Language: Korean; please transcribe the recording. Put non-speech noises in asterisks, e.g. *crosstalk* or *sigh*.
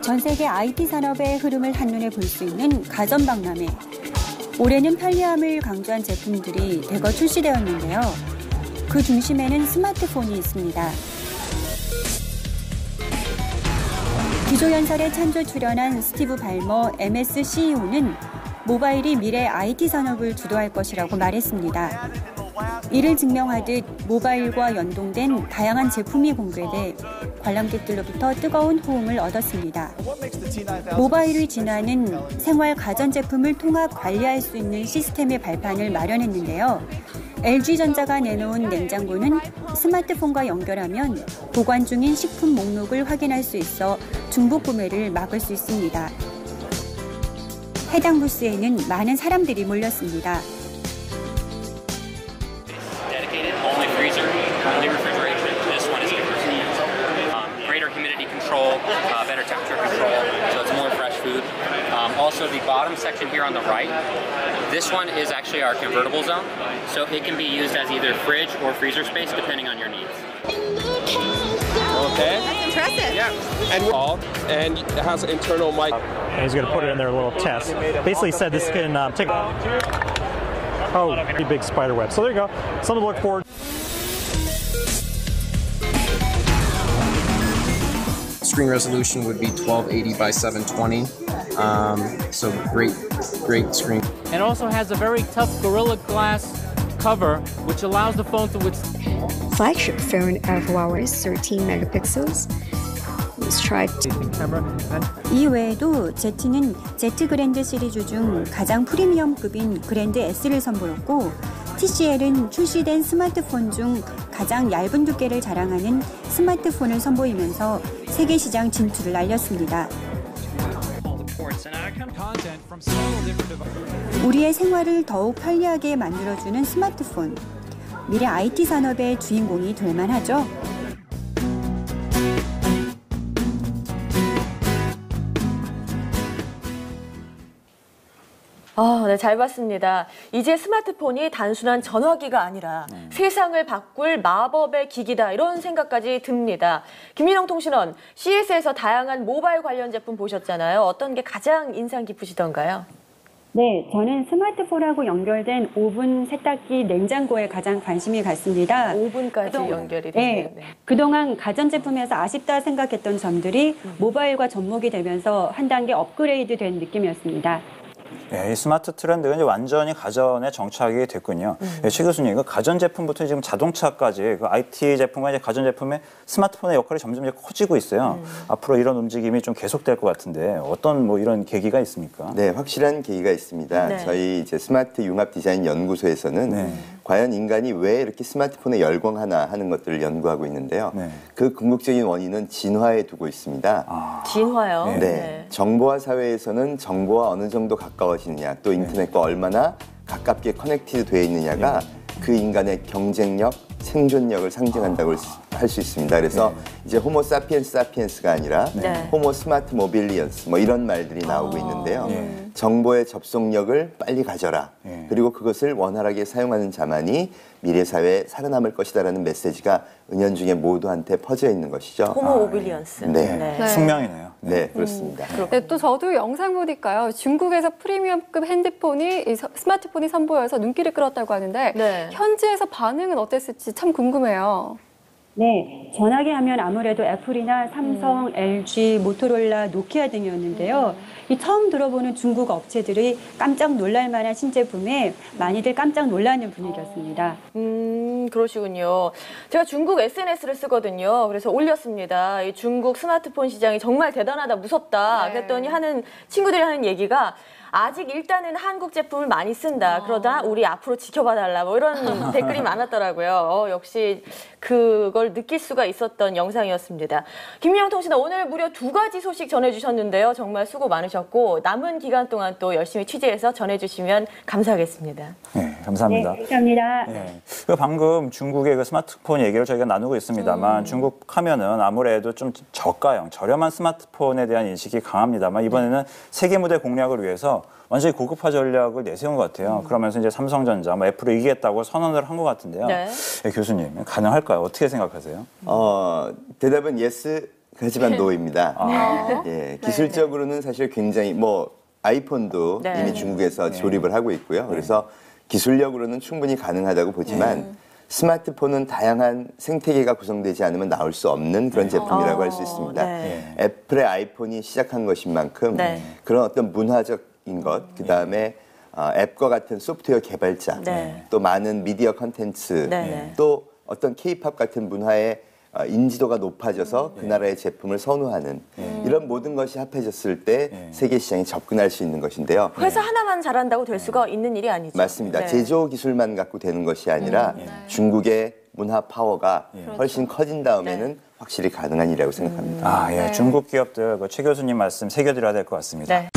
전 세계 IT 산업의 흐름을 한눈에 볼 수 있는 가전박람회. 올해는 편리함을 강조한 제품들이 대거 출시되었는데요. 그 중심에는 스마트폰이 있습니다. 기조연설에 찬조 출연한 스티브 발머 MS CEO는 모바일이 미래 IT 산업을 주도할 것이라고 말했습니다. 이를 증명하듯 모바일과 연동된 다양한 제품이 공개돼 관람객들로부터 뜨거운 호응을 얻었습니다. 모바일을 진화하는 생활 가전제품을 통합 관리할 수 있는 시스템의 발판을 마련했는데요. LG전자가 내놓은 냉장고는 스마트폰과 연결하면 보관 중인 식품 목록을 확인할 수 있어 중복 구매를 막을 수 있습니다. 해당 부스에는 많은 사람들이 몰렸습니다. Temperature control, so it's more fresh food. Um, also, the bottom section here on the right, this one is actually our convertible zone, so it can be used as either fridge or freezer space depending on your needs. Okay. That's impressive. Yeah. And all, and it has an internal mic. and he's going to put it in their little test. Basically said this can um, take. Oh, pretty big spider web. So there you go. Something to look forward. Screen resolution would be 1280 by 720. Um, so great, great screen. and also has a very tough Gorilla Glass cover, which allows the phone to withstand. flagship phone of Huawei's 13 megapixels. Let's try to 이 외에도 Z는 Z 그랜드 시리즈 중 가장 프리미엄급인 그랜드 S를 선보였고 TCL은 출시된 스마트폰 중 가장 얇은 두께를 자랑하는 스마트폰을 선보이면서 세계 시장 진출을 알렸습니다. 우리의 생활을 더욱 편리하게 만들어주는 스마트폰. 미래 IT 산업의 주인공이 될 만하죠. 아, 네, 잘 봤습니다. 이제 스마트폰이 단순한 전화기가 아니라 세상을 바꿀 마법의 기기다 이런 생각까지 듭니다. 김민영 통신원 CS에서 다양한 모바일 관련 제품 보셨잖아요. 어떤 게 가장 인상 깊으시던가요? 네, 저는 스마트폰하고 연결된 오븐, 세탁기, 냉장고에 가장 관심이 갔습니다. 5분까지 그동- 연결이 네, 되는. 네. 그동안 가전제품에서 아쉽다 생각했던 점들이 모바일과 접목이 되면서 한 단계 업그레이드 된 느낌이었습니다. 네, 이 스마트 트렌드가 이제 완전히 가전에 정착이 됐군요. 네, 최 교수님, 그 가전 제품부터 지금 자동차까지 그 IT 제품과 이제 가전 제품의 스마트폰의 역할이 점점 이제 커지고 있어요. 앞으로 이런 움직임이 좀 계속될 것 같은데 어떤 뭐 이런 계기가 있습니까? 네, 확실한 계기가 있습니다. 네. 저희 이제 스마트 융합 디자인 연구소에서는 네. 과연 인간이 왜 이렇게 스마트폰에 열광하나 하는 것들을 연구하고 있는데요. 네. 그 궁극적인 원인은 진화에 두고 있습니다. 아, 진화요. 네. 정보화 사회에서는 정보와 어느 정도 가까 워지느냐, 또 인터넷과 얼마나 가깝게 커넥티드 되어 있느냐가 그 인간의 경쟁력, 생존력을 상징한다고 할 수 있습니다. 그래서 이제 호모 사피엔스 사피엔스가 아니라 네. 호모 스마트 모빌리언스 뭐 이런 말들이 나오고 있는데요. 정보의 접속력을 빨리 가져라. 예. 그리고 그것을 원활하게 사용하는 자만이 미래 사회에 살아남을 것이다라는 메시지가 은연중에 모두한테 퍼져 있는 것이죠. 호모 오빌리언스. 네. 네. 숙명이네요. 네, 그렇습니다. 네, 또 저도 영상 보니까요. 중국에서 프리미엄급 핸드폰이 이 서- 스마트폰이 선보여서 눈길을 끌었다고 하는데 네. 현지에서 반응은 어땠을지 참 궁금해요. 네, 전화기 하면 아무래도 애플이나 삼성, LG, 모토로라, 노키아 등이었는데요. 이 처음 들어보는 중국 업체들이 깜짝 놀랄 만한 신제품에 많이들 깜짝 놀라는 분위기였습니다. 음, 그러시군요. 제가 중국 SNS를 쓰거든요. 그래서 올렸습니다. 이 중국 스마트폰 시장이 정말 대단하다, 무섭다. 네. 그랬더니 하는 친구들이 하는 얘기가 아직 일단은 한국 제품을 많이 쓴다. 그러다 우리 앞으로 지켜봐 달라. 뭐 이런 *laughs* 댓글이 많았더라고요. 어, 역시 그걸 느낄 수가 있었던 영상이었습니다. 김민영 통신원 오늘 무려 두 가지 소식 전해주셨는데요. 정말 수고 많으셨고 남은 기간 동안 또 열심히 취재해서 전해주시면 감사하겠습니다. 네, 감사합니다. 네, 감사합니다. 예. 그 방금 중국의 그 스마트폰 얘기를 저희가 나누고 있습니다만 음. 중국 하면은 아무래도 좀 저가형, 저렴한 스마트폰에 대한 인식이 강합니다만 이번에는 세계 무대 공략을 위해서 완전히 고급화 전략을 내세운 것 같아요. 음. 그러면서 이제 삼성전자, 뭐 애플을 이기겠다고 선언을 한 것 같은데요. 네. 예, 교수님 가능할까요? 어떻게 생각하세요? 어, 대답은 yes, 하지만 노입니다. 아. 예, 기술적으로는 사실 굉장히 뭐 아이폰도 네. 이미 중국에서 조립을 하고 있고요. 그래서 기술력으로는 충분히 가능하다고 보지만 스마트폰은 다양한 생태계가 구성되지 않으면 나올 수 없는 그런 제품이라고 할 수 있습니다. 네. 애플의 아이폰이 시작한 것인 만큼 네. 그런 어떤 문화적인 것, 그 다음에 앱과 같은 소프트웨어 개발자, 네. 또 많은 미디어 컨텐츠, 네, 네. 또 어떤 케이팝 같은 문화의 어, 인지도가 높아져서 그 나라의 제품을 선호하는 이런 모든 것이 합해졌을 때 세계 시장에 접근할 수 있는 것인데요. 회사 하나만 잘한다고 될 수가 있는 일이 아니죠. 맞습니다. 네. 제조 기술만 갖고 되는 것이 아니라 중국의 문화 파워가 훨씬 커진 다음에는 확실히 가능한 일이라고 생각합니다. 아, 예. 중국 기업들 그최 교수님 말씀 새겨드려야 될 것 같습니다. 네.